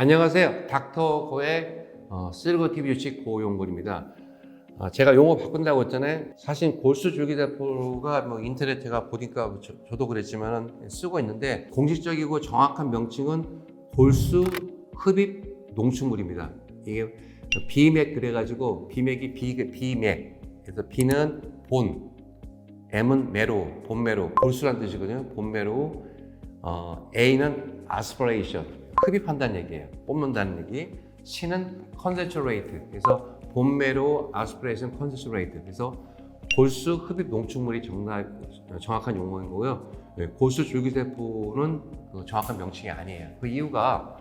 안녕하세요. 닥터고의 어, 쓸고 TV 유치 고용골입니다. 아, 제가 용어 바꾼다고 했잖아요. 사실 골수 줄기세포가 뭐 인터넷 제가 보니까 저, 도 그랬지만 쓰고 있는데 공식적이고 정확한 명칭은 골수 흡입 농축물입니다. 이게 비맥 그래가지고 비맥이 비, 비맥 그래서 비는 본, M은 매로, 본매로, 골수란 뜻이거든요. 본매로, 어, A는 aspiration, 흡입한다는 얘기예요. 뽑는다는 얘기. C는 concentrate, 그래서 본매로 aspiration, concentrate. 그래서 골수 흡입 농축물이 정말 정확한 용어인 거고요. 네, 골수 줄기세포는 그 정확한 명칭이 아니에요. 그 이유가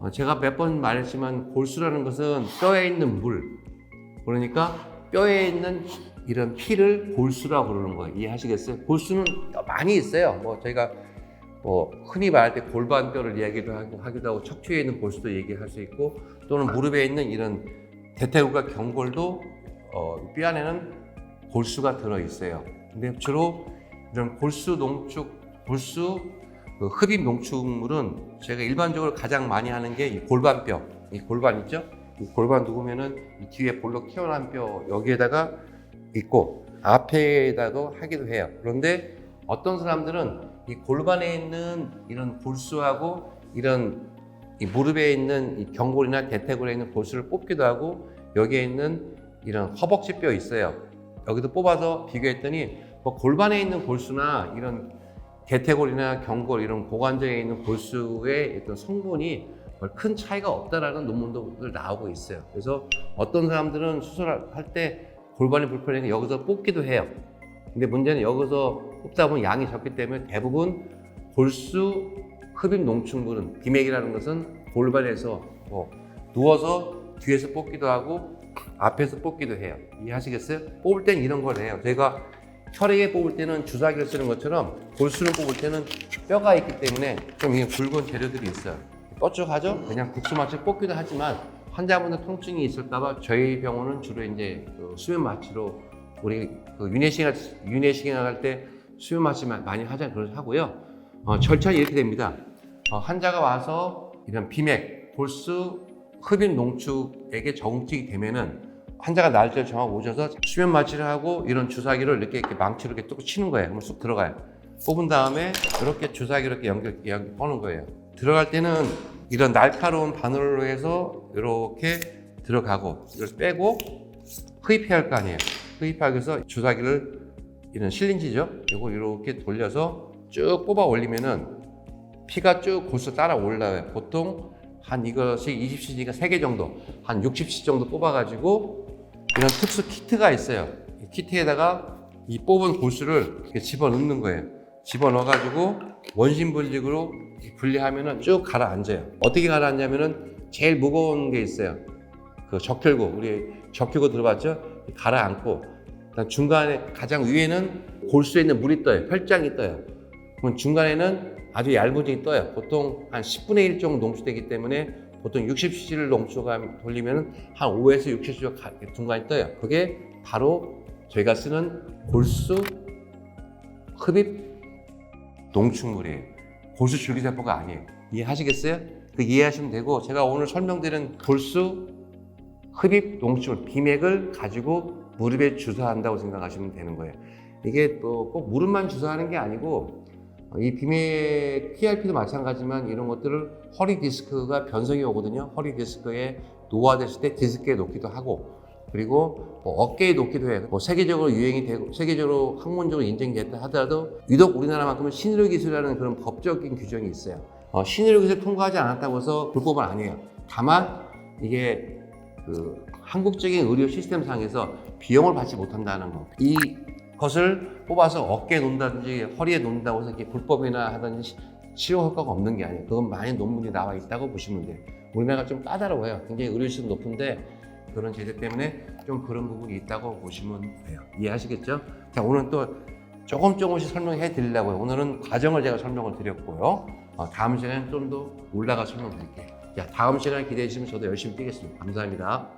어, 제가 몇 번 말했지만 골수라는 것은 뼈에 있는 물, 그러니까 뼈에 있는 이런 피를 골수라고 부르는 거예요. 이해하시겠어요? 골수는 많이 있어요. 뭐 저희가 뭐 흔히 말할 때 골반뼈를 이야기도 하기도 하고 척추에 있는 골수도 얘기할 수 있고 또는 무릎에 있는 이런 대퇴골과 경골도 어, 뼈 안에는 골수가 들어 있어요. 근데 주로 이런 골수 농축 골수 그 흡입 농축물은 제가 일반적으로 가장 많이 하는 게 이 골반뼈, 이 골반 있죠? 이 골반 누우면은 이 뒤에 볼록 튀어나온 뼈 여기에다가 있고 앞에다도 하기도 해요. 그런데 어떤 사람들은 이 골반에 있는 이런 골수하고 이런 이 무릎에 있는 이 경골이나 대퇴골에 있는 골수를 뽑기도 하고 여기에 있는 이런 허벅지 뼈 있어요. 여기도 뽑아서 비교했더니 뭐 골반에 있는 골수나 이런 대퇴골이나 경골 이런 고관절에 있는 골수의 어떤 성분이 큰 차이가 없다라는 논문들 나오고 있어요. 그래서 어떤 사람들은 수술할 때 골반이 불편해서 여기서 뽑기도 해요. 근데 문제는 여기서 뽑다 보면 양이 적기 때문에 대부분 골수 흡입 농축물은 비맥이라는 것은 골반에서 뭐 누워서 뒤에서 뽑기도 하고 앞에서 뽑기도 해요. 이해하시겠어요? 뽑을 땐 이런 걸 해요. 제가 혈액에 뽑을 때는 주사기를 쓰는 것처럼 골수를 뽑을 때는 뼈가 있기 때문에 좀 이게 굵은 재료들이 있어요. 뻗쭉하죠? 그냥 국수마치 뽑기도 하지만 환자분들 통증이 있을까봐 저희 병원은 주로 이제 그 수면 마취로 우리 그 윤회식 윤회식 나갈 때 수면 마취 많이 하자 그걸 하고요. 어, 절차는 이렇게 됩니다. 어, 환자가 와서 이런 비맥, 골수, 흡입 농축에게 정직이 되면은 환자가 날짜를 정하고 오셔서 수면 마취를 하고 이런 주사기를 이렇게, 이렇게 망치로 이렇게 뚝 치는 거예요. 그러면 쑥 들어가요. 뽑은 다음에 이렇게 주사기를 이렇게 연결, 연결 꺼는 거예요. 들어갈 때는 이런 날카로운 바늘로 해서 이렇게 들어가고 이걸 빼고 흡입해야 할 거 아니에요. 흡입하기 위해서 주사기를 이런 실린지죠. 이걸 이렇게 돌려서 쭉 뽑아 올리면은 피가 쭉 골수 따라 올라와요. 보통 한 이것이 20cc니까 3개 정도, 한 60cc 정도 뽑아가지고 이런 특수 키트가 있어요. 이 키트에다가 이 뽑은 이렇게 집어 넣는 거예요. 집어 넣어가지고 원심 분lik으로 분리하면은 쭉 가라앉아요. 어떻게 가라앉냐면은 제일 무거운 게 있어요. 그 적혈구, 우리 적혈구 들어봤죠? 가라앉고, 중간에 가장 위에는 골수에 있는 물이 떠요. 혈장이 떠요. 그럼 중간에는 아주 얇은 점이 떠요. 보통 한 10분의 1 정도 농축되기 때문에 보통 60cc를 농축하면 돌리면 한 5에서 60cc 중간에 떠요. 그게 바로 저희가 쓰는 골수 흡입 농축물이에요. 골수 줄기세포가 아니에요. 이해하시겠어요? 그 이해하시면 되고 제가 오늘 설명드린 골수 흡입 농축물 비맥을 가지고 무릎에 주사한다고 생각하시면 되는 거예요. 이게 또 꼭 무릎만 주사하는 게 아니고 이 비맥 PRP도 마찬가지지만 이런 것들을 허리 디스크가 변성이 오거든요. 허리 디스크에 노화됐을 때 디스크에 놓기도 하고 그리고 뭐 어깨에 놓기도 해요. 뭐 세계적으로 유행이 되고 세계적으로 학문적으로 인정됐다 하더라도 유독 우리나라만큼은 신의료 기술이라는 그런 법적인 규정이 있어요. 어, 신의료 기술 통과하지 않았다고 해서 불법은 아니에요. 다만 이게 그 한국적인 의료 시스템 상에서 비용을 받지 못한다는 거. 이 것을 뽑아서 어깨에 놓는다든지 허리에 놓는다고 해서 이게 불법이나 하든지 치료 효과가 없는 게 아니에요. 그건 많이 논문이 나와 있다고 보시면 돼요. 우리나라가 좀 까다로워요. 굉장히 의료시설 높은데 그런 제재 때문에 좀 그런 부분이 있다고 보시면 돼요. 이해하시겠죠? 자, 오늘 또 조금 조금씩 설명해 드리려고요. 오늘은 과정을 제가 설명을 드렸고요. 어, 다음 시간에 좀더 올라가 설명 드릴게요. 자, 다음 시간에 기대해 주시면 저도 열심히 뛰겠습니다. 감사합니다.